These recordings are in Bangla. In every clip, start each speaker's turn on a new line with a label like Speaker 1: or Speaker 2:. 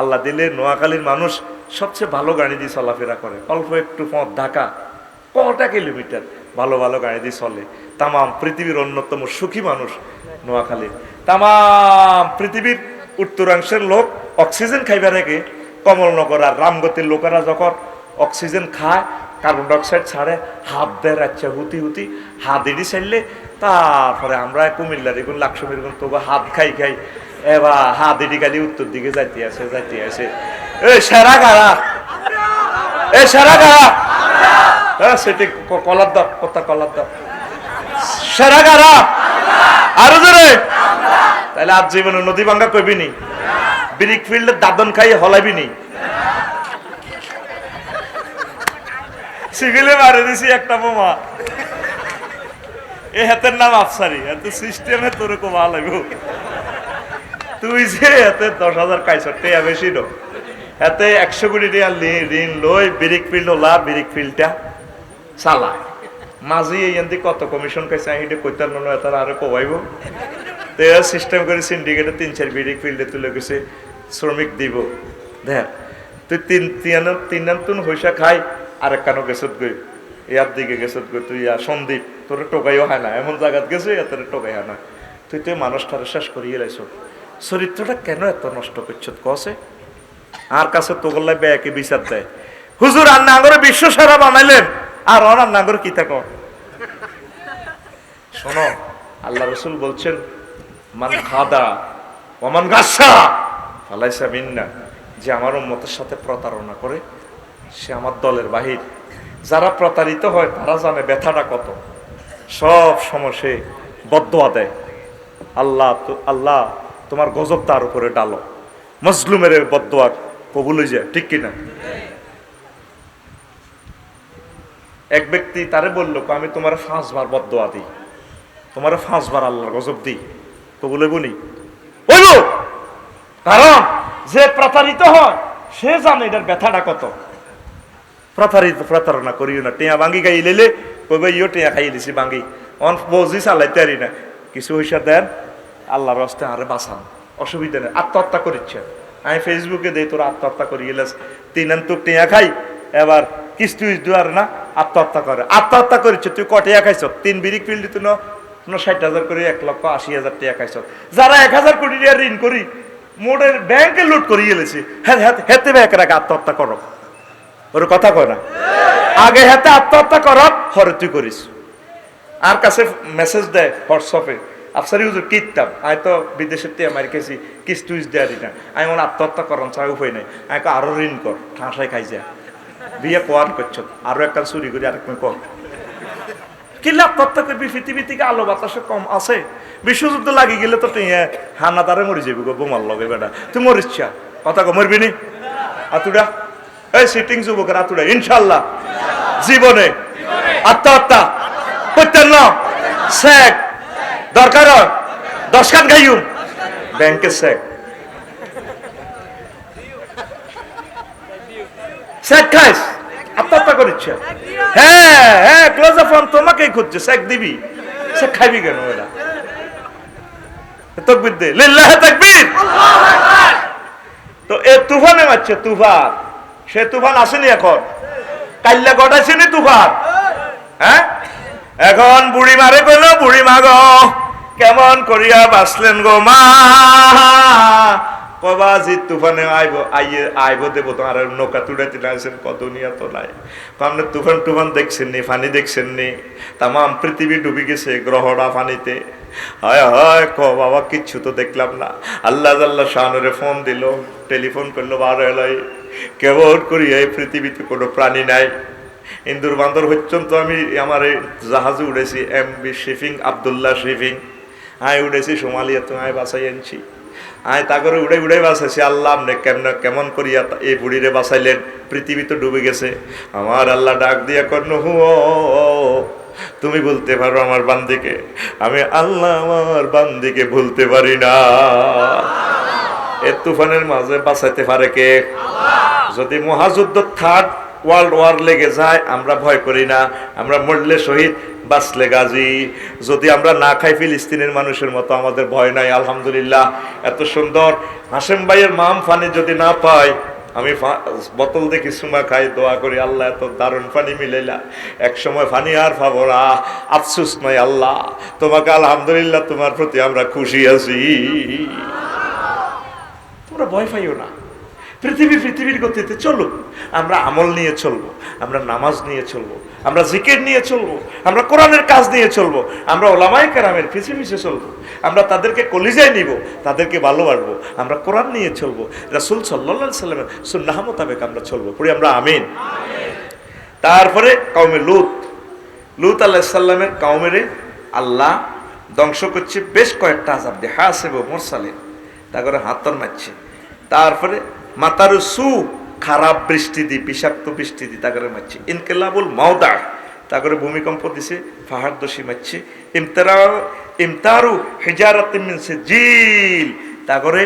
Speaker 1: আল্লাহ দিলে নোয়াখালীর মানুষ সবচেয়ে ভালো গাড়ি দিয়ে চলাফেরা করে। অল্প একটু পথ, ঢাকা, কটা কিলোমিটার ভালো ভালো গাড়ি দিয়ে চলে। তামাম পৃথিবীর অন্যতম সুখী মানুষ নোয়াখালী। তামাম পৃথিবীর উত্তরাংশের লোক অক্সিজেন খাইবার আগে কমলনগর আর রামগতির লোকেরা যখন অক্সিজেন খায়, কার্বন ডাইঅক্সাইড ছাড়ে, হাত দেয় রাচ্চা হুতি হুতি, হাত এড়ি ছাড়লে তারপরে আমরা কুমিল্লার এগুলো লাকসমির তবু হাত খাই খাই এবার হাত খালি উত্তর দিকে যাইতে আছে যাইতে আছে এ, সেরা গাড়া এ, সেরা হ্যাঁ সেটি কলার কথা কলার সেরা আরও জোরে। তাহলে আজ জীবনে নদী ভাঙ্গা কইবি নি? ব্রিক ফিল্ডের দাদন খাই হলাবি নি? সিভিলে মারে দিছি একটা বোমা। এ হাতের নাম আফসারি এত সিস্টেমে তোর ভালো লাগবে। তুই যে এতে দশ হাজার কাইছ টেয়া বেশি নো। এতে একশো কোটি টাকা ঋণ লই, ব্রিক ফিল্ড ওলা ব্রিক ফিল্ডটা চালায়। মাঝি এই কত কমিশন খাইছে আহিটে কইতার নন এতার আরও কবাইব তো সিস্টেম করে সিন্ডিকেটে তিন, চার বিডিক ফিল্ডে তুলে গেছে, শ্রমিক দিব। দেখ, তুই তিন তিন তিন তুন হইসা খাই আর কানো গেছত গই ইয়ার দিকে গেছত গই তুই ইয়া সন্দীপ, তোর টোকাইও হয় না, এমন জায়গাত গেছে এত টোকাই হয় না। তুই তুই মানুষটারে শেষ করিয়ে লাইছ। চরিত্রটা কেন এত নষ্ট করছ? কসে? আর কাছে তোগল্লাই বেয়াকে বিচার দেয়? হুজুর, আর নাগরে বিশ্ব সেরা বানাইলেন। আর অনার নাগর কি থাকো? শোনো, আল্লাহ রসুল বলছেন, মান খাদা ওমান গাছা ফালাইসা মিন্না। যে আমার উম্মতের সাথে প্রতারণা করে, সে আমার দলের বাহির। যারা প্রতারিত হয়, তারা জানে ব্যথাটা কত। সব সময় সে বদোয়া দেয়। আল্লাহ আল্লাহ তোমার গজব তার উপরে ডালো। মজলুমের বদোয়া কবুল হয়ে যায়, ঠিক কিনা? এক ব্যক্তি তারে বলল আমি তোমার পাঁচবার বদোয়া দিই। তোমার পাঁচবার আল্লাহর গজব দিই। কবুল হইব নি? কারণ যে প্রতারিত হয়, সে জানে এটার ব্যথাটা কত। প্রতারিত, প্রতারণা করিও না। টিয়া ভাঙ্গি খাই লেলে কইবে ইও টিয়া খাই লিছি ভাঙ্গি। অন বজি চালাইতে পারি না। কিছু হইসা দেন আল্লাহর রাস্তে আরে বাঁচান অসুবিধা নেই, আত্মহত্যা করিচ্ছে। আমি ফেসবুকে দেই, তোর আত্মহত্যা করি গেলে তিন তো টিয়া খাই, এবার কিস্তি আর না, আত্মহত্যা করে। আত্মহত্যা করিচ্ছে, তুই কটিয়া খাইছ? তিন বিরিক ফিল্ড তুই ন ষাট হাজার করে এক লক্ষ আশি হাজার টাকা খাইছ। যারা এক হাজার কোটি টাকা ঋণ করি, মোটের ব্যাংকে লুট করি গেলেছি হ্যাঁ হেতে ব্যাংকের আগে আত্মহত্যা করো। ওর কথা কয় না। আগে হাতে আত্মহত্যা কর হরে তুই করিস। আর কাছে মেসেজ দেয় হোয়াটসঅ্যাপে আফসারি হুজুর কিতাম আমি তো বিদেশের তে আমার কেছি কিস টুইস দেয়ারি না আমি মনে আত্মহত্যা করন চাই উপায় নাই। আমি কই আরও ঋণ কর ঠাঁসাই খাই যা। বিয়ে কোয়ার করছ আরও একটা চুরি করি, আরেক কর। কিল্লা আত্মহত্যা করবি পৃথিবী থেকে আলো বাতাসে কম আছে। বিশ্বযুদ্ধ লাগি গেলে তো তুই হানা তারে মরি যাবি গো, বোমার লগে বেটা। তুই মরিস চা। কথা কো মরবি নি? আতুডা? এই সিটিং যুবকের আতুডা ইনশাল্লাহ জীবনে আত্মহত্যা। করতেন না শেখ দরকার দশ খান খাইম ব্যাংকে খাইস আত্মহত্যা করিচ্ছে হ্যাঁ হ্যাঁ ক্লোজ ফোন তোমাকেই খুঁজছে। দিবি। খাইবি কেন এরা? তকবির দে লিল্লাহ তাকবীর। তো এ তুফানে মারছে তুফান। সে তুফান আসেনি এখন। কাল্লা গটাইছেনি তুফান। হ্যাঁ? এখন বুড়ি মারে কইল বুড়ি মা গো কেমন করিয়া বাঁচলেন গো মা? কবা জি তুফানে আইব, আইয়ে আইব দেব তোমার নৌকা তুড়াইতে নাইছেন কত নিয়া তো নাই আপনি তুফান টুফান দেখছেন নি পানি দেখছেন নি তামাম পৃথিবী ডুবি গেছে গ্রহটা পানিতে। হায় হায় ক বাবা, কিচ্ছু তো দেখলাম না। আল্লাহ আল্লাহ শাহনুরে ফোন দিল, টেলিফোন করল, বারো এলাই, কেমন করি এই পৃথিবীতে কোনো প্রাণী নাই? ইন্দুর বান্দর হচ্ছেন তো আমি, আমার এই জাহাজে উড়েছি M B shipping Abdullah shipping আয় উড়েছি সোমালিয়া তো আয় বাসাই আনছি। আয় তা করে উড়ে উড়ে বাঁচাইছি, আল্লাহ আপনি কেমন কেমন করিয়া এই বুড়িরে বাঁচাইলেন, পৃথিবী তো ডুবে গেছে। আমার আল্লাহ ডাক দিয়া কর্ণ হু তুমি বলতে পারো আমার বান্দিকে। আমি আল্লাহ আমার বান্দিকে ভুলতে পারি না। এ তুফানের মাঝে বাঁচাইতে পারে কে? যদি মহাযুদ্ধ থার্ড ওয়ার্ল্ড ওয়ার লেগে যায়, আমরা ভয় করি না। আমরা মরলে শহীদ, বাঁচলে গাজী। যদি আমরা না খাই ফিলিস্তিনের মানুষের মতো, আমাদের ভয় নাই, আলহামদুলিল্লাহ। এত সুন্দর। হাসেম ভাইয়ের মাম ফানি যদি না পাই আমি বোতল দেখি সুমা খাই দোয়া করি, আল্লাহ এত দারুণ পানি মিলাইলা। এক সময় ফানি আর না। আফসুস নয় আল্লাহ। তোমাকে আলহামদুলিল্লাহ, তোমার প্রতি আমরা খুশি আছি। তোমরা ভয় পাইও না। পৃথিবী পৃথিবীর গতিতে চলো আমরা আমল নিয়ে চলবো, আমরা নামাজ নিয়ে চলবো, আমরা জিকির নিয়ে চলবো, আমরা কোরআনের কাজ নিয়ে চলবো, আমরা ওলামাই কেরামের পিছিয়ে পিছিয়ে চলবো, আমরা তাদেরকে কলিজায় নিব, তাদেরকে ভালোবাসবো, আমরা কোরআন নিয়ে চলবো, রাসুল সাল্লা সাল্লামের সুন্নাহ মোতাবেক আমরা চলবো। পড়ি আমরা আমিন। তারপরে কৌমে লুত। লুত আল্লাহ সাল্লামের কৌমেরে আল্লাহ ধ্বংস করছে বেশ কয়েকটা আজাব দিয়ে হাসেব মোরসালে তারপরে হাতর মারছে। তারপরে মাতারু সু, খারাপ বৃষ্টি দি, বিষাক্ত বৃষ্টি দি তারপরে মারছে ইনকেলাবুল মাওদা তারপরে ভূমিকম্প দিছে পাহাড় দোষী মারছে ইমতারা, ইমতারু হেজারাত জিল তারপরে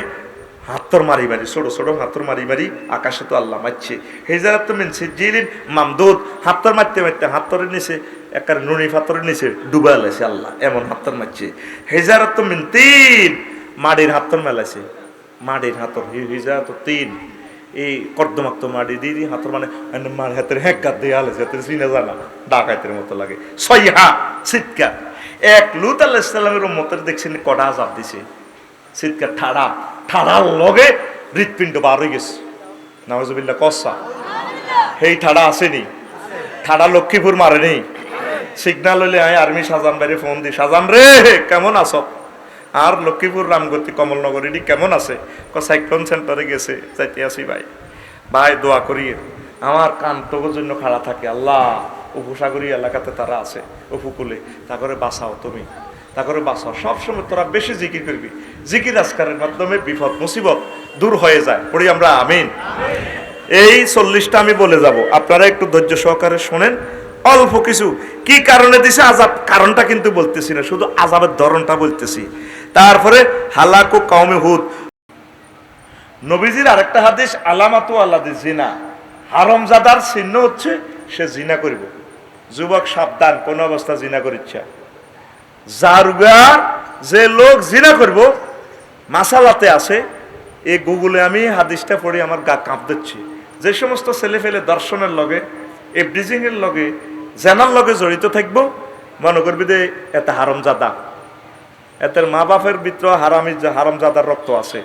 Speaker 1: হাতর মারি মারি ছোট ছোট হাতর মারি মারি আকাশে তো আল্লাহ মারছে হেজারাত তো মিনছে জিলিন মামদুদ, হাতর মারতে মারতে হাতরের নিচে একার নুনি ফাতরের নিচে ডুবা আল্লাহ, এমন হাতর মারছে হেজারাত মিন তিন মাটির হাতর মেলাছে মাটির হাতর হিজা তো তিন। এই কর্দমাক্ত মাটি দিয়ে দিয়ে হাতর মানে মার হাতের হেঁকা দিয়ে আলেছে, হাতের চিনে জানা, ডাকাইতের মতো লাগে। সইহা চিৎকার এক লুত আল্লাহ ইসলামের মতের দেখছেন কটা আজাব দিছে। চিৎকার ঠাড়া, ঠাড়ার লগে হৃৎপিণ্ড বার হয়ে গেছে। নামাজুবিল্লা কসা। সেই ঠাড়া আসেনি। ঠাড়া লক্ষ্মীপুর মারে নেই সিগনাল হইলে আমি আর্মি সাজান বাইরে ফোন দিই সাজান রে, কেমন আছো? আর লক্ষ্মীপুর রামগতি কমলনগরী কেমন আছে? ক সাইক্লোন সেন্টারে গেছে যাইতে আসি ভাই। ভাই দোয়া করিয়ে আমার কান্তকের জন্য খাড়া থাকে। আল্লাহ উপসাগরী এলাকাতে তারা আছে উপকূলে। তা করে বাঁচাও তুমি তা করে বাঁচাও। সবসময় তোরা বেশি জিকির করবি। জিকির আজকারের মাধ্যমে বিপদ মুসিবত দূর হয়ে যায়। পড়ি আমরা আমিন। এই চল্লিশটা আমি বলে যাব। আপনারা একটু ধৈর্য সহকারে শোনেন। অল্প কিছু। কি কারণে দিছে? আজাব। কারণটা কিন্তু বলতেছি না, শুধু আজাবের ধরনটা বলতেছি। তারপরে, হালাকু কওমে হুদ। নবীজির আরেকটা হাদিস, আলামাতু আল্লাদি জিনা। হারমজাদার চিহ্ন হচ্ছে, সে জিনা করিব। যুবক সাবধান, কোন অবস্থা জিনা করিচ্ছা জারুগা যে লোক জিনা করব, মাসালাতে আছে এই গুগলে আমি হাদিসটা পড়ে আমার গা কাঁপ দিচ্ছি যে সমস্ত ছেলে ফেলে দর্শনের লগে এর লগে জেনার লগে জড়িত থাকব মনে করবি যে এত হারমজাদা এতের মা বাপের ভিতর হারামি হারমজাদার রক্ত আছে।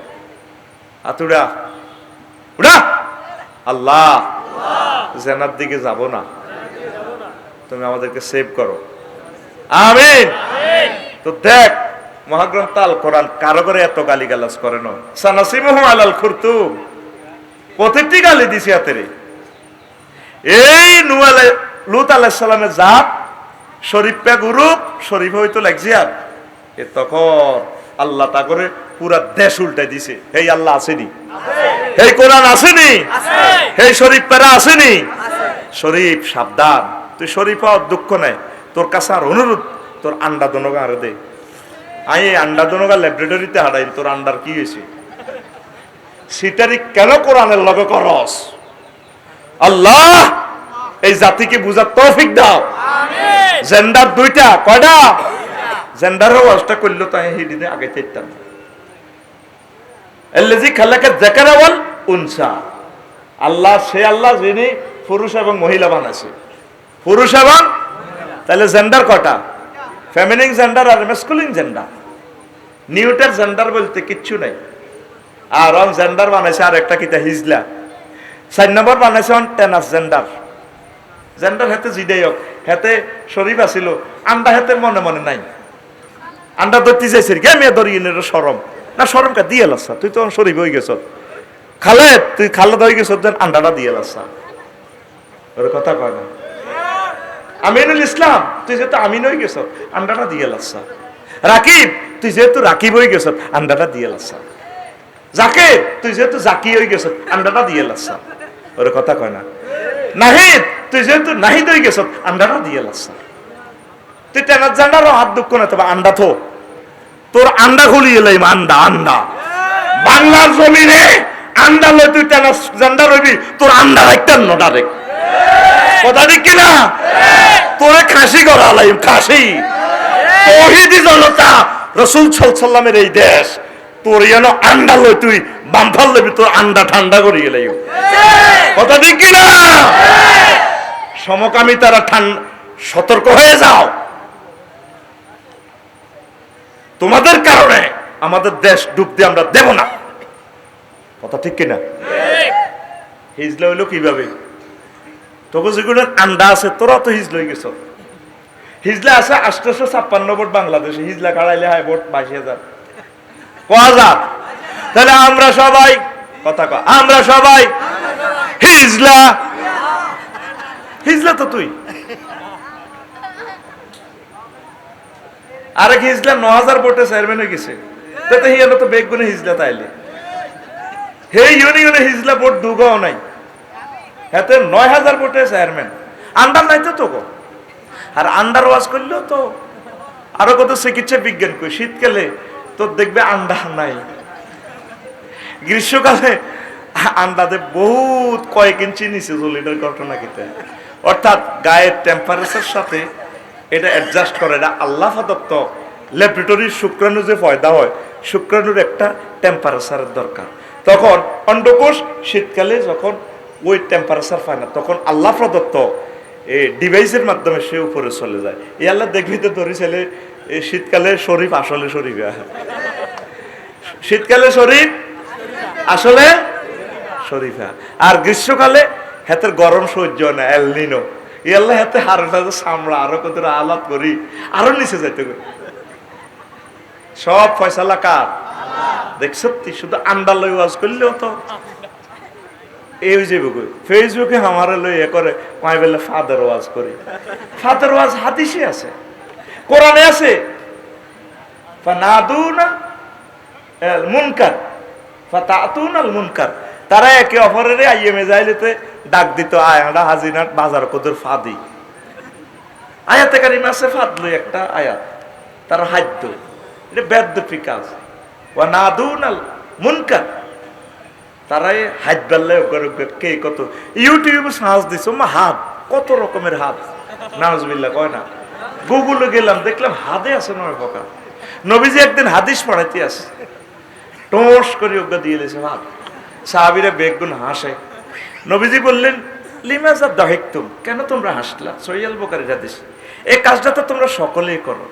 Speaker 1: আতুড়া উড়া আল্লাহ! জেনার দিকে যাব না। তুমি আমাদেরকে সেভ করো। আমিন! তো দেখ মহাগ্রন্থ আল কোরআন কারও করে এত গালি গালাজ করে না। সানাসিমুহু আলাল খুরতুম। প্রত্যেকটি গালি দিছি হাতেরে এই নু আলাই লুত আলাইহিস সালামের জাত শরীফা গ্রুপ শরীফ হয়তো লাগছে আর এ তখন আল্লাহ তা করে পুরা দেশ উল্টাই দিছে। হেই আল্লাহ আসেনি? হেই কোরআন আসেনি? হেই শরীফ প্যারা আসেনি? শরীফ সাবধান। তুই শরীফ হওয়ার দুঃখ নাই। তোর কাছে আর অনুরোধ তোর আন্ডা দনগা আরে দে। আই এই আন্ডা দনগা ল্যাবরেটরিতে হারাই তোর আন্ডার কি হয়েছে? সেটারই কেন কোরআনের লগে করস? আল্লাহ! এই জাতিকে বুঝার তৌফিক দাও। জেন্ডার দুইটা কয়টা? জেন্ডারও ওয়াজটা করল তাই হিডিনে আগে চাইতাম এল্লেজি খালাকে জাকারা ওয়াল উনসা। আল্লাহ সে আল্লাহ যিনি পুরুষ এবং মহিলা বানাইছে। পুরুষ এবং তাহলে জেন্ডার কটা ফেমিনিং জেন্ডার আর মেসকুলিং জেন্ডার নিউটার জেন্ডার বলতে কিচ্ছু নাই। আর অন জেন্ডার বানাইছে আর একটা কিতা হিজলা। চার নম্বর বানাইছে অন টেনাস জেন্ডার জেন্ডার হেতে জিডাই হোক হেতে শরীফ আছিল, আন্ডা হেতে মনে মনে নাই। আন্ডা ধরতে যাইছে কে মেয়ে ধরি সরম না সরম কা দিয়ে লাসা, তুই তো শরীফ হয়ে গেছ। খালে, তুই খালে হয়ে গেছ, দেন আন্ডাটা দিয়ে লাসা। ওর কথা কয় না। আমিনুল ইসলাম, তুই যেহেতু আমিন হয়ে গেছ, আন্ডাটা দিয়ে লাসা। রাকিব, তুই যেহেতু রাকিব হয়ে গেছ, আন্ডাটা দিয়ে লাসা। জাকির তুই যেহেতু জাকি হয়ে গেছ, আন্ডাটা দিয়ে লাসা। ওর কথা কয় না। নাহিদ তুই যেহেতু নাহিদ হয়ে গেছ আন্ডাটা দিয়ে লাসা। তুই টেনার জান্ডারও হাত দুঃখ না তবে আন্ডা থো। তোর আন্ডা খুলিয়ে এলাম আন্ডা আন্ডা। বাংলার জমিনে আন্ডা লই তুই টেনার জান্ডার হইবি তোর আন্ডা রাখতেন না ডাইরেক্ট কথা ঠিক কিনা? তোরে খাসি করা লাইম খাসি। তহিদি জনতা রসুল সাল্লামের এই দেশ তোর যেন আন্ডা লই তুই বাম্পার লবি তোর আন্ডা ঠান্ডা করিয়ে লাইও কথা ঠিক কিনা? সমকামী তারা ঠান্ডা সতর্ক হয়ে যাও। তোমাদের কারণে আমাদের দেশ ডুবতে আমরা দেব না। কথা ঠিক কিনা? হিজলা হইল কীভাবে? তোকে যেগুলোর আন্ডা আছে, তোরা তো হিজলা গেছ। হিজলা আছে আষ্টশো ছাপ্পান্ন ভোট বাংলাদেশে, হিজলা কাড়াইলে হয় ভোট বাইশ হাজার। ক হাজার? তাহলে আমরা সবাই, কথা কয়, আমরা সবাই হিজলা হিজলা তো তুই। আরেক হিজলা ন হাজার ভোটে চেয়ারম্যান হয়ে গেছে। তাতে হিয়ানো তো বেগুনে হিজলা তাইলে। হে ইউনিয়নে হিজলা ভোট ঢুকাও নাই। হাতে নয় হাজার ভোটে চেয়ারম্যান আন্ডার নাই তো তোকে আর আন্ডার ওয়াজ করলেও তো আরও কত চিকিৎসা বিজ্ঞান কই। শীতকালে তো দেখবে আন্ডা নাই। গ্রীষ্মকালে আন্ডাতে বহুত কয়েক ইঞ্চি নিচে চলে এটার ঘটনা কিতে অর্থাৎ গায়ের টেম্পারেচার সাথে এটা অ্যাডজাস্ট করে এটা আল্লাহ দত্ত ল্যাবরেটরির শুক্রাণু যে পয়দা হয়, শুক্রাণুর একটা টেম্পারেচারের দরকার। তখন অন্ডকোষ শীতকালে যখন ওই টেম্পারেচার পায় না, তখন আল্লাহ প্রদত্ত এই ডিভাইসের মাধ্যমে সে উপরে চলে যায়। এই আল্লাহ দেখবি তো ধরি ছেলে শীতকালে শরীফ আসলে শরীফ। শীতকালে শরীফ আসলে শরীফা। আর গ্রীষ্মকালে হাতের গরম সহ্য হয় না এলনিনো এই আল্লাহ হাতে হারটা সামড়া আরও কত আলাপ করি, আরও নিচে যাইতে করি। সব ফয়সালা কার? দেখ, সত্যি, শুধু আন্ডার লই ওয়াজ করলেও তো। এই যে বুকু ফেসবুকে আমারে লই এ করে কয় বেলা ফাদার ওয়াজ করি। ফাদার ওয়াজ হাদিসে আছে। কোরআনে আছে। ফানাদুনা মুনকার। ফাতাতুন আল মুনকার। তারা একে অপরের আইয়ে মেজাইলেতে ডাক দিত, আয় আমরা হাজিনাট বাজার কদর ফাদি। আয়াতে কারিমা আছে ফাদলো একটা আয়াত, তার হাদ্য এটা বেদ্য কাজ। ওয়া নাদুন আল মুনকার। তারাই হাত বেললে কে কত। ইউটিউবে সাহস দিছে হাত কত রকমের হাত নাজবিল্লা কয় না। গুগলে গেলাম, দেখলাম হাদে আছে নয় প্রকার। নবীজি একদিন হাদিস পড়াইতে আসে টোস করে ওকে দিয়ে দিয়েছে ভাত সাহাবিরা বেগুন হাসে। নবীজি বললেন লিমাজা দাহিকতুম, কেন তোমরা হাসলা? সৈয়াল বোকারি হাদিস। এই কাজটা তো তোমরা সকলেই করো।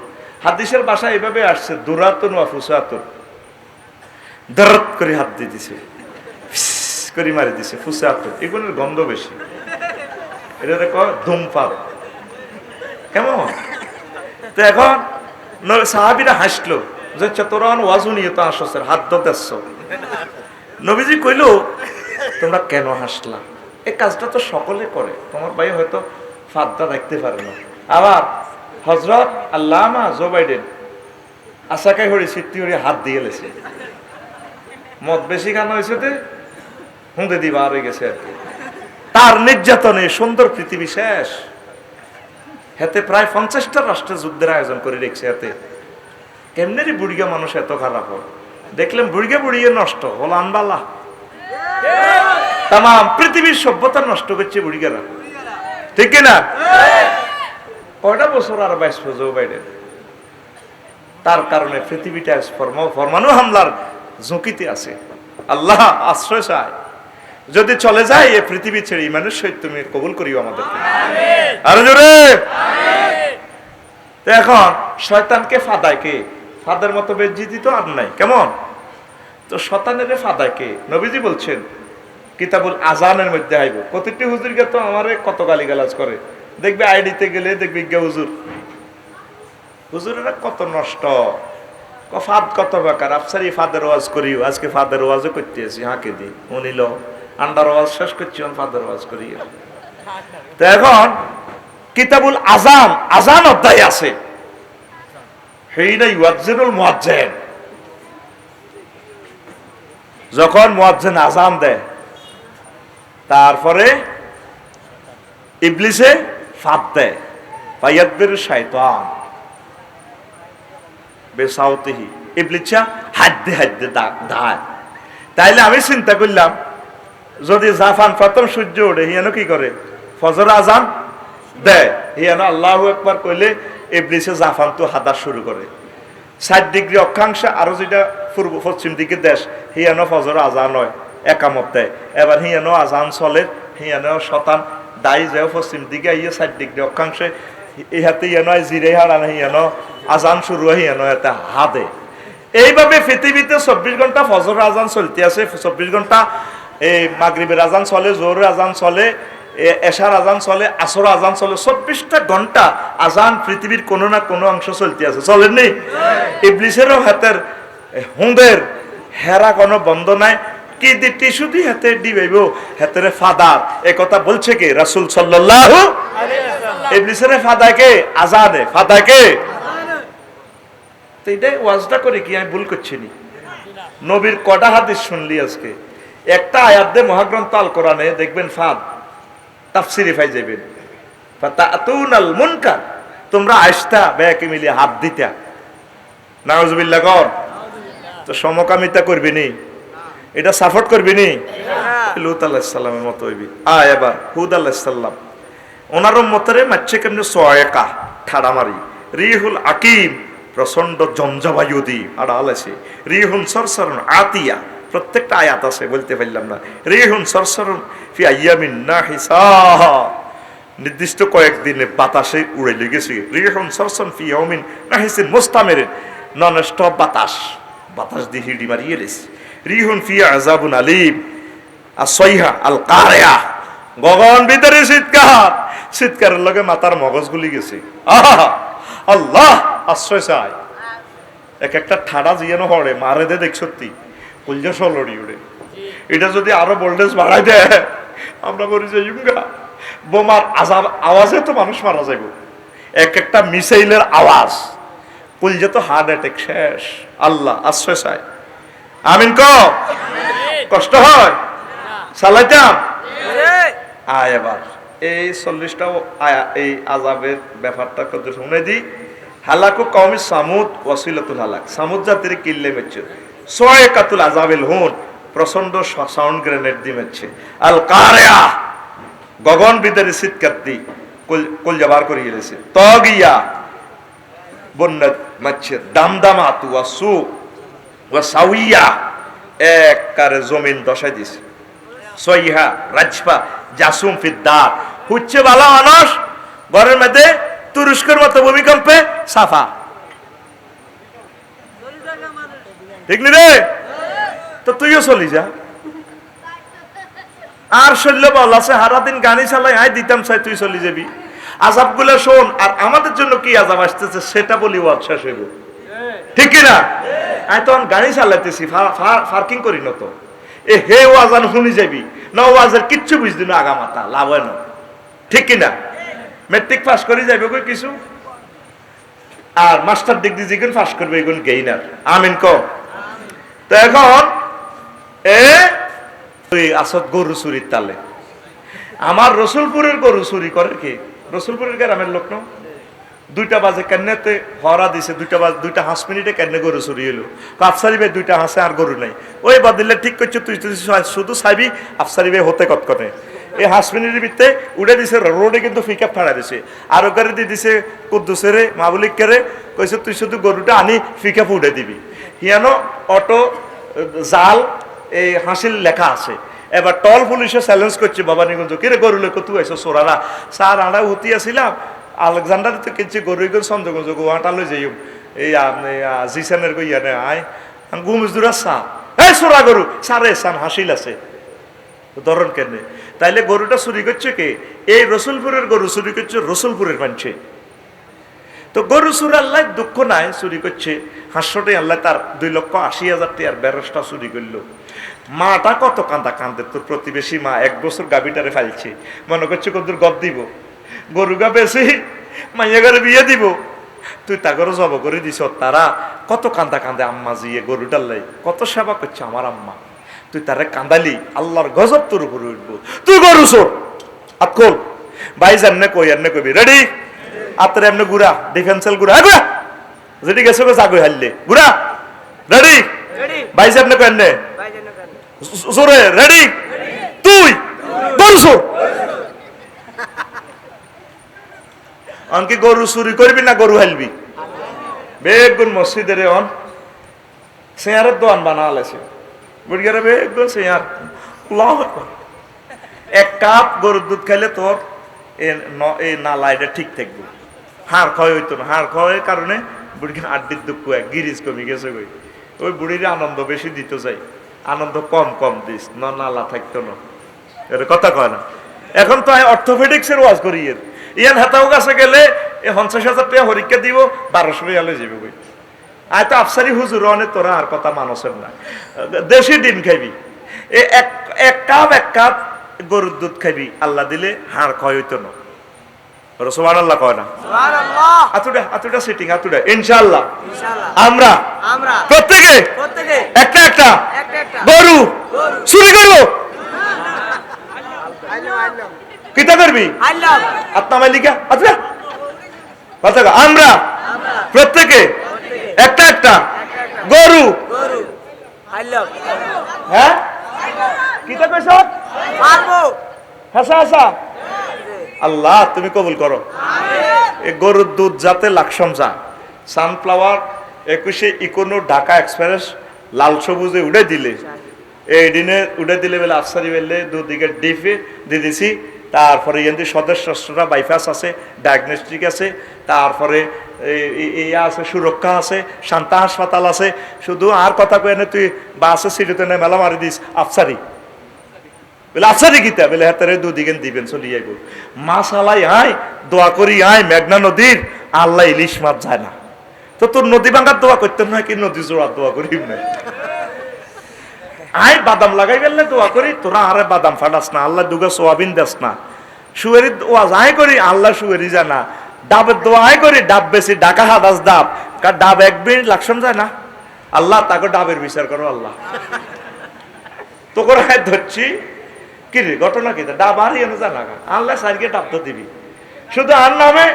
Speaker 1: হাদিসের বাসা এভাবে আসছে, দুরাতুন ওয়া ফুসাতুন। দরদ করে হাত দিয়ে দিছে করে মারি দিছে, ফুসাতুন। এগুলোর গন্ধ বেশি। এটা দেখো ধূমপান। কেমন? তো এখন সাহাবিরা হাসলো, যে, তোরা ওয়াজু নিয়ে তো আসো স্যার হাত দিচ্ছ নবীজি কইল, তোমরা কেন হাসলা? এই কাজটা তো সকলে করে। তোমার ভাই হয়তো ফাদ্দা দেখতে পারে না। আবার হজরত আল্লামা জো বাইডেন আশাকাই হরি সিদ্ধি হরি হাত দিয়ে লেছে। মদ বেশি খানো হয়েছে তে, হুঁদে দিবা আর গেছে আর কি। তার নির্যাতনে সুন্দর পৃথিবী শেষ। হাতে প্রায় পঞ্চাশটা রাষ্ট্রে যুদ্ধের আয়োজন করে রেখেছে হাতে। কেমনেরই বুড়িয়া মানুষ এত খারাপ হয়? দেখলাম বুড়িগা বুড়িয়ে নষ্ট হল আনবালা। তাম পৃথিবীর সভ্যতা নষ্ট করছে বুড়িগারা। ঠিক না কয়টা বছর আর বাইশ বছর বাইরে? তার কারণে পৃথিবীটা পরমাণু হামলার ঝুঁকিতে আছে। আল্লাহ আশ্রয় চায়। যদি চলে যায় এ পৃথিবী ছেড়ে ইমানের সহিত তুমি কবুল করিও আমাদেরকে। আরও জোরে। এখন শয়তানকে ফাদায় কে? ফাদার মতো বেজিতি তো আর নাই। কেমন? তো শতানের ফাদায় কে নবীজি বলছেন, কিতাবুল আজানের মধ্যে আইব। প্রতিটি হুজুরকে তো আমারে কত গালি গালাজ করে। দেখবে আইডিতে গেলে দেখবে গিয়া হুজুর। হুজুরেরা কত নষ্ট। ফাদ কত বেকার। আফসারি ফাদের ওয়াজ করিও। আজকে ফাদের ওয়াজও করতে আছি, হাঁকে দি। উনিল আন্ডার ওয়াজ শেষ করছি ফাদের ওয়াজ করি। তো এখন কিতাবুল আজান আজান অধ্যায় আছে। হেইনা ইউয়াজ্জিনুল মুয়াজ্জিন। যখন মুয়াজ্জিন আজান দেয়, তারপরে ইবলিসে ফাঁদ দেয় ফাইয়াদবির শয়তান বেসাউতিহি, ইবলিসা হাদ্দে হাদ্দে ধায় তাইলে আমি চিন্তা করলাম, যদি জাফান প্রথম সূর্য ওঠে, হিয়ানো কি করে? ফজর আজান দেয়। হিয়ানো আল্লাহ একবার কইলে ইবলিসে জাফান তো হাদার শুরু করে। ষাট ডিগ্রি অক্ষাংশে আরও যেটা পূর্ব পশ্চিম দিকে দেশ, হিয়ানো ফজর আজান হয়, একামত দেয়। এবার হিয়ানো আজান চলে, হিয়ানো শতান দায়ী যায় পশ্চিম দিকে ইয়ে ষাট ডিগ্রি অক্ষাংশে, ইহাতে ইয়ানো জিরে হারানো, হিয়ানো আজান শুরু হয়, হিয়ানো এতে হাদে। এইভাবে পৃথিবীতে চব্বিশ ঘণ্টা ফজর আজান চলতে আছে, চব্বিশ ঘণ্টা এই মাগরিবের আজান চলে জোরের আজান চলে এশার আজান চলে আসর আজান চলে চব্বিশটা ঘণ্টা আজান পৃথিবীর কোনো না কোনো অংশ চলতে আছে। চলেন নি? ইবলিসেরও হাতের হুঁদের হেরা কোনো বন্ধ নাই। কি দি টিস্যু দি হাতে দিবেব হাতের ফাদার এ কথা বলছে কে? রাসূল সাল্লাল্লাহু ইবলিসের ফাদাকে আজানে। ফাদাকে তো এটাই ওয়াজটা করে কি আমি ভুল করছি নি? নবীর কটা হাদিস শুনলি আজকে? একটা আয়াত দে মহাগ্রন্থ আল কোরআনে দেখবেন ফাদ। তাফসিরি ফাই যাবেন ফাতাতুনাল মুনকার তোমরা আইসতা ব্যাকে মিলিয়ে হাত দিতা। নাউজুবিল্লাহ কর। তো সমকামিতা করবি নি? এটা সাপোর্ট করবি নি? লুত আলাহিসাল্লামের মতো হইবি। আ এবার হুদ আলাহিসাল্লাম ওনার মতরে মাচ্ছে কেমনি সয়কা ঠাড়া মারি। রিহুল আকিম প্রচণ্ড জঞ্জবায়ু দি আড়াল আছে। রিহুন সরসরন আতিয়া প্রত্যেকটা আয়াত আছে, বলতে পারলাম না। রিহুন, সরসরন, ফি আইয়ামিন না হিসাহ নির্দিষ্ট কয়েকদিনে বাতাসে উড়ে লেগেছে। রিহুন সরসন ফি ইয়াউমিন না হিসিন মুস্তামের নন স্টপ বাতাস বাতাস দিয়ে হিডি মারিয়ে রেছে রিহুন, ফি আজাবুন আলিম। আর সইহা আল কারেয়া। গগন ভিতরে শীতকার শীতকারের লগে মাথার মগজ গুলি গেছে। আহা আল্লাহ, আশ্রয় চাই। এক একটা ঠাডা জিয়ানো হরে মারে দে দেখ সত্যি। কুলজা সলড়ি উড়ে এটা যদি আরও ভোল্টেজ বাড়াই দেয়, আমরা করি যে ইমগা বোমার আজাব, আওয়াজে তো মানুষ মারা যাইব। এক একটা মিসাইলের আওয়াজ। কুলজে তো হার্ট অ্যাটাক শেষ। আল্লাহ, আশ্রয় চাই। আমিন ক কষ্ট হয়? চালাইতাম আয় এবার। এই চল্লিশটাও আয়া এই আজাবের ব্যাপারটা কত শুনে দিই হালাকু কওমি সামুদ, ওয়াসিলাতুল হালাক। সামুদ জাতির কিল্লে মেচ্ছে ছয় কাতুল আজাবিল হুন প্রচণ্ড সাউন্ড গ্রেনেড দি মেচ্ছে আল কারেয়া, গগন বিদারি দি কুল যাবার করিয়ে গেছে তগিয়া বন্যা মাচ্ছে দামদামা তু ওয়া সু, ওয়া সাউইয়া, এক কারে জমিন দশাই দিছে সইহা রাজপা জাসুম ফিদ্দার। হচ্ছে ভালো মানুষ ঘরের মধ্যে তুরস্কের মতো ভূমিকম্পে সাফা। ঠিক নি রে? তো তুইও চলি যা। আর শৈল্য বল আছে হারাদিন গানি চালাই আই দিতাম চাই তুই চলি যাবি। আজাবগুলো শোন, আর আমাদের জন্য কি আজাব আসতেছে, সেটা বলি ওয়াজ শেষ ঠিক কিনা? আমি তখন গাড়ি চালাইতেছি পার্কিং করি না তো এ হে ওয়াজান শুনি যাবি। না ওয়াজের কিচ্ছু বুঝদি না, আগা মাথা, লাভ হয় না। ঠিক কিনা? মেট্রিক পাস করে যাবে কই কিছু? আর মাস্টার ডিগ্রি যেগুন পাস করবে, এগুন গেইনার আমিন ক তো এখন এ তুই আসত গরু চুরির তালে। আমার রসুলপুরের গরু চুরি করে কি? রসুলপুরের গ্রামের লোক না? দুইটা বাজে কেন্নেতে হরা দিছে দুইটা বাজে দুইটা হাঁস মিনিটে কেন্নে গরু চুরি এলো আফসারি ভাই দুইটা হাঁসে আর গরু নাই। ওই বাদিলে ঠিক করছ, তুই তুই শুধু চাইবি আফসারি ভাই হতে কতকনে। এই হাঁস মিনিটের ভিত্তে উড়ে দিছে, রোডে কিন্তু ফিকাপ ফাড়া দিছে। আর ওকারে দিয়ে দিছে কুদ্দুসেরে মাবুলিক করে কইছে তুই শুধু গরুটা আনি ফিকাপ উড়ে দিবি। হিয়ানো অটো, জাল, এই হাসিল লেখা আছে। এবার টল পুলিশে চ্যালেঞ্জ করছে বাবানীগঞ্জ কিরে গরু লোক তুই আইসো, সোরারা। স্যার আড়া উতি আসিলাম আলেকজান্ডার তো কিনছি গরুইগঞ্জ চন্দ্রগঞ্জ গোয়াটা লই যাই এই আপনি জিসানের গই ইয়ানে আয়। গুমজ দূরা সা এই সোরা গরু সারে সান হাসিল আছে। ধরন কেন। তাইলে গরুটা চুরি করছে কে? এই রসুলপুরের গরু চুরি করছে, রসুলপুরের মানছে তো গরু চুরি আল্লাহ দুঃখ নাই, চুরি করছে। হাস্যটাই আল্লাহ তার দুই লক্ষ আশি হাজার টিয়ার বেরসটা চুরি করল। মাটা কত কান্দা কান্দে, তোর প্রতিবেশী মা এক বছর গাবিটারে ফাইলছে। মনে করছে কত গদ দিব। গরু গা বেশি মাইয়া ঘরে বিয়ে দিব। তুই তাগরও জব করে দিছ, তারা কত কান্দা কান্দে, আম্মা জিয়ে গরুটার লাই, কত সেবা করছে আমার আম্মা। তুই তারে কান্দালি, আল্লাহর গজব তোর উপরে উঠবো। তুই গরু চোর আতকল বাইজ এমনে কই, এমনে কবি রেডি? আত্রে এমনে গুড়া ডিফেন্সেল গুড়া। গুড়া! যেটি গেছে গো জাগো হারলে গুড়া! রেডি এমনে কই এমনে জোরে রেডি তুই! গরু এমনকি গরু চুরি করবি না গরু হালবি? বেগুন মসজিদের অন। চেয়ারের দোয়ান বানা আলেছে। বুড়িয়ারে বেগুন। এক কাপ গরুর দুধ খাইলে তোর এ ন- এই নালা এটা ঠিক থাকবে। হাড় ক্ষয় হইতো না। হাড় ক্ষয়ের কারণে বুড়িকে আড্ডির দুঃখ এক গিরিজ কমে গেছে কই। ওই বুড়ির আনন্দ বেশি দিতে চাই। আনন্দ কম কম দিস, ন নালা থাকতো না। এটা কথা কয় না। এখন তো অর্থোপেডিক্স এর ওয়াজ করি এর। ইয়ান হাতাও কাছে গেলে এই পঞ্চাশ হাজার টাকা হরিকা দিব, বারোশো রিয়ালে যাবে কই। আয় তো আফসারি হুজুর অনেক তোরা আর কথা মানুষের না। দেশি ডিম খাইবি। এক এক কাপ এক কাপ গরুর দুধ খাইবি। আল্লাহ দিলে হাড় ক্ষয় হইতো না। রসমান আল্লাহ কয় না? আতুটা আতুটা সিটিং আতুটা ইনশাআল্লাহ।
Speaker 2: ইনশাআল্লাহ।
Speaker 1: আমরা। প্রত্যেকে? একটা একটা। গরু। চুরি করব? কিতা করবি? আচ্ছা। কথা আমরা। প্রত্যেকে? একটা একটা। গরু। হ্যাঁ? কিতা
Speaker 2: পারব
Speaker 1: হাসা হাসা। আল্লাহ তুমি কবুল করো। এই গরুর দুধ যাতে লাকসম যা সানফ্লাওয়ার একুশে ইকোনো ঢাকা এক্সপ্রেস লাল সবুজে উড়ে দিলে। এই দিনে উড়ে দিলে বেলে আফসারি বেলে দুদিকে ডিপে দিয়ে দিছি। তারপরে এখান সদস্যরা বাইপাস আছে ডায়াগনস্টিক আছে। তারপরে এই আছে সুরক্ষা আছে শান্তা হাসপাতাল আছে। শুধু আর কথা কয়ে তুই বাসে সিটিতে নে মেলা মারি দিস আফসারি। বলে আফসারি গীতা। বলে হাতারে দুদিকে দিবেন, চলিয়ে আইব। মাছ আলাই আয়, দোয়া করি, আয়, মেঘনা নদীর আল্লাহ ইলিশ মাছ যায় না। তো তোর নদী ভাঙার দোয়া করতে না কি নদী জোড়ার দোয়া করি না? আয়, বাদাম লাগাই ফেললে দোয়া করি, তোরা আরে বাদাম ফাটাস না, আল্লাহ দুগা সোয়াবিন দেস না। শুয়ারি ওয়াজ আয় করি, আল্লাহ শুয়ারি জানা ডাবের দোয়া আয় করি, ডাব বেশি, ডাকা হাদাস ডাব। কার ডাব এক মিনিট লাকসম যায় না? আল্লাহ তাকে ডাবের বিচার করো, আল্লাহ। তো করে ধরছি কি রে ঘটনা কি? ডাব আর ইয়ে জানা আল্লাহ সাইডকে ডাব তো দিবি। শুধু আর নামে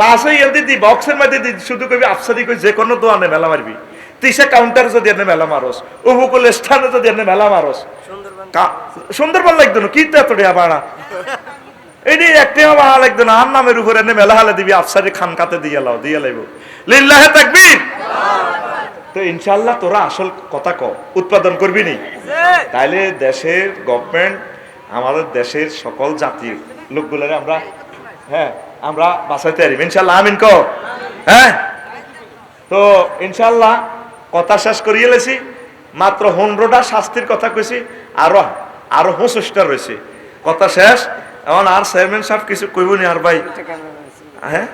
Speaker 1: বাসে ইয়ে দিদি বক্সের মধ্যে দিদি শুধু কবি আফসারি কই যে কোনো দোয়ানে মেলা মারবি। তিসে কাউন্টার যদি এনে মেলা মারস উপকূল স্থানে যদি এনে মেলা মারস।
Speaker 2: সুন্দরবন।
Speaker 1: লাগতো না কি তো এত বাড়া? এটি একটি বাড়া লাগতো না আর নামের উপরে এনে মেলা হালে দিবি আফসারি খান কাতে দিয়ে লাও দিয়ে লাইব। লিল্লাহে তাকবীর! তো ইনশাল্লাহ তোরা আসল কথা ক উৎপাদন করবি নি? তাইলে দেশের গভর্নমেন্ট আমাদের দেশের সকল জাতির লোকগুলোরে আমরা হ্যাঁ আমরা বাঁচাইতে পারি ইনশাল্লাহ আমিন কো হ্যাঁ? তো ইনশাল্লাহ কথা শেষ করিয়ে লেছি। মাত্র হন্ড্রোটা শাস্তির কথা কইছি, আরও আরও পঁচিশটা রয়েছে। কথা শেষ। এখন আর চেয়ারম্যান সাহেব কিছু কইব নি আর ভাই? হ্যাঁ?